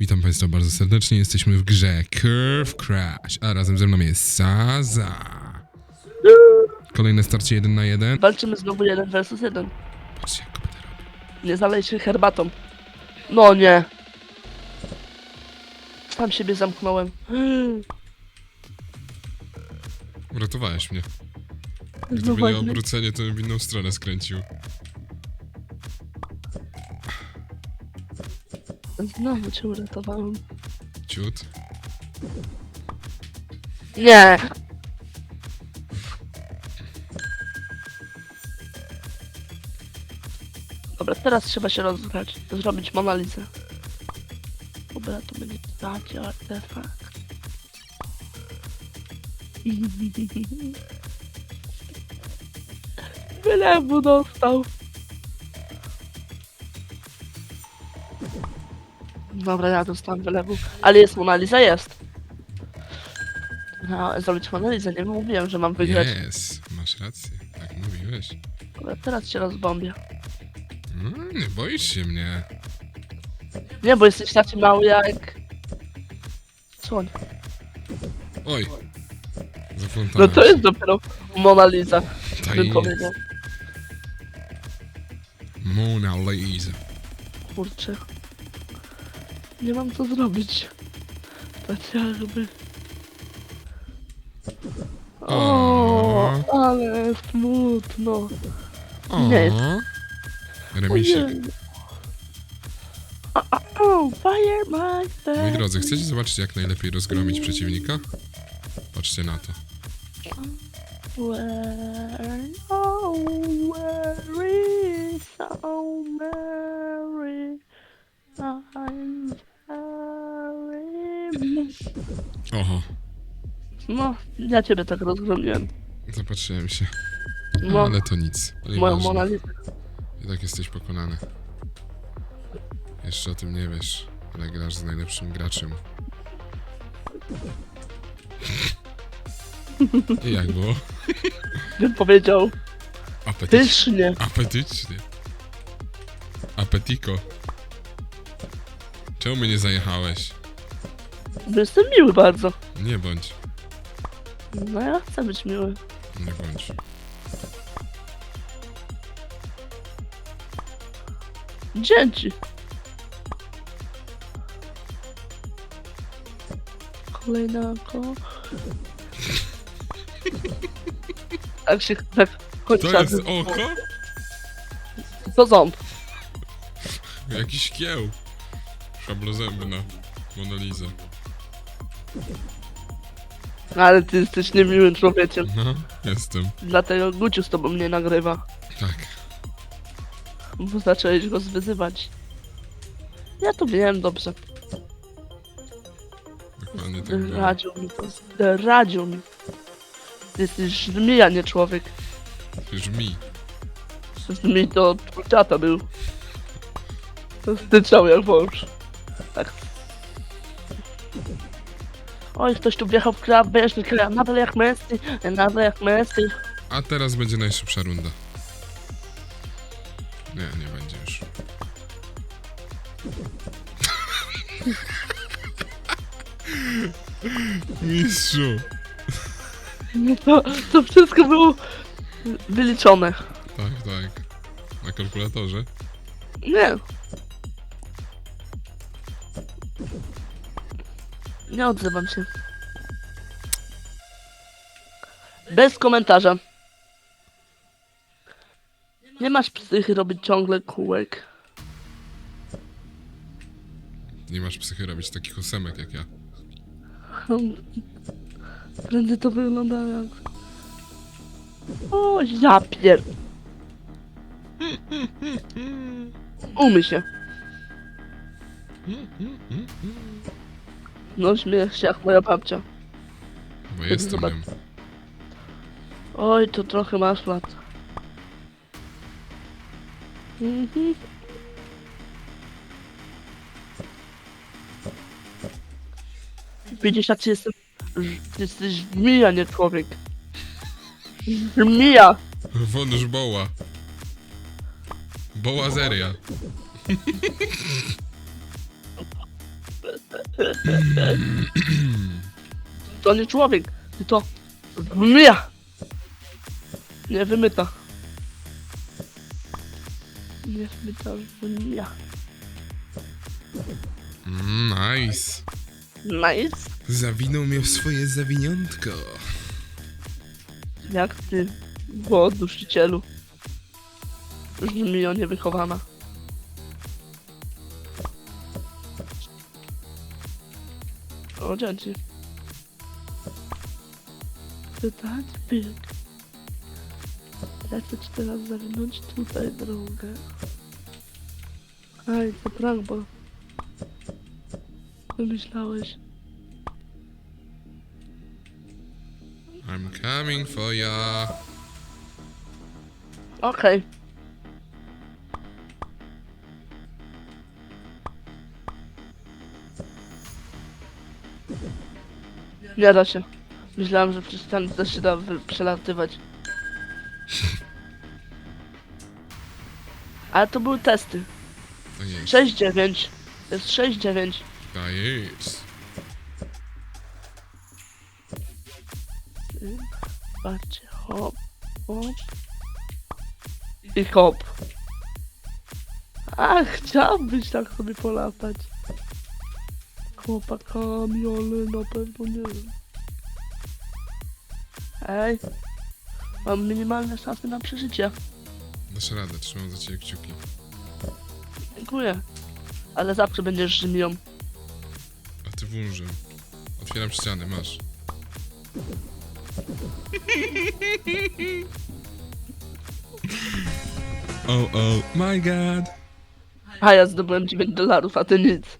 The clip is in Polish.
Witam Państwa bardzo serdecznie. Jesteśmy w grze Curve Crash, a razem ze mną jest Saza. Kolejne starcie 1 na 1. Walczymy znowu jeden versus jeden. Patrzcie, jak robi. Nie zalej się herbatą. No nie. Sam siebie zamknąłem. Uratowałeś mnie. Gdyby nie obrócenie, to bym w inną stronę skręcił. Znowu cię uratowałem. Ciut. Nie! Dobra, teraz trzeba się rozgrać. Zrobić monalizę. Dobra, to będzie taki artefakt. Wylewu dostał. Dobra, ja dostałem wylewu. Ale jest Monaliza, jest. No, zrobić Monalizę, nie mówiłem, że mam wygrać. Jest, masz rację. Tak mówiłeś. Dobra, teraz cię rozbombię. No, nie boisz się mnie. Nie, bo jesteś taki mały jak... Słoń. Oj. No Zaplątałem to się. jest dopiero Mona Lisa, bym jest. powiedział. Mona Lisa. Kurczę. Nie mam co zrobić. Jakby... O, ale smutno. O. Nie. Remisiek. Ojej. O, o, o, Firemeister. Moi drodzy, chcecie zobaczyć jak najlepiej rozgromić przeciwnika? Patrzcie na to. Where, oh, where is so Mary? I'm sorry. Oho, No, ja ciebie tak rozgromiłem. zapatrzyłem się. No, Ale to nic. Nieważne. Mona Lisa. I tak jesteś pokonany. Jeszcze o tym nie wiesz, ale grasz z najlepszym graczem. I jak było? Bym powiedział, Apetycznie. pysznie. Apetycznie. Apetiko. Czemu mnie nie zajechałeś? Bo Jestem miły bardzo. Nie bądź. No ja chcę być miły. Nie bądź. Dzięki. Kolejna ko... Tak się tak kończy. To jest oko? To ząb. Jakiś kieł. Szablozębna. Mona Lisa. Ale ty jesteś niemiłym człowiekiem. No, jestem. Dlatego Guciu z tobą nie nagrywa. Tak. Bo zacząłeś go zwyzywać. Ja to wiem dobrze. Dokładnie tak było. Zdradził mi to. Zdradził mi. Ty jesteś żmija, nie człowiek. Brzmi. Żmij to twój tata był. Styczał jak wąż. Tak. Oj, ktoś tu wjechał w krab, bieżny krab, nadal jak Messi, nadal jak Messi. A teraz będzie najszybsza runda. Nie, nie będzie już. Mistrzu! No to, to wszystko było wyliczone. Tak, tak. Na kalkulatorze. Nie. Nie odzywam się. Bez komentarza. Nie masz psychy robić ciągle kółek. Nie masz psychy robić takich ósemek jak ja. Prędzej to wygląda jak... O, ja pier... Umyj się. No śmiech się jak moja babcia. Bo jestem zobacz. nią. Oj, to trochę masz lat. Mhm. Widzisz, jak ty jestem... Ty jesteś żmija, nie człowiek. Żmija! Wąż boła. Boła zeria. To nie człowiek, to zmija. Nie wymyta. Nie wymyta zmija. Mm, nice. Nice. Zawinął mnie w swoje zawiniątko. Jak ty, bo duszycielu. Żmijo niewychowana. O, dzięki. Pytać pyk. Lecę ci teraz zawinąć tutaj drogę. Aj, to prank, bo... Wymyślałeś. I'm coming for ya. Okej. Nie da się. Myślałem, że przez ten też się da wy- przelatywać. Ale to były testy. To jest. 6-9. To jest 6-9. To jest. Patrzcie, hop, hop. I hop. A, chciałbyś tak sobie polatać. Chłopakami, ale na pewno nie wiem. Ej, mam minimalne szanse na przeżycie. Dasz radę, trzymam za ciebie kciuki. Dziękuję. Ale zawsze będziesz Rzymią. A ty włóżem. Otwieram ściany, masz. oh, oh, my god. A ja zdobyłem 9 dolarów, a ty nic.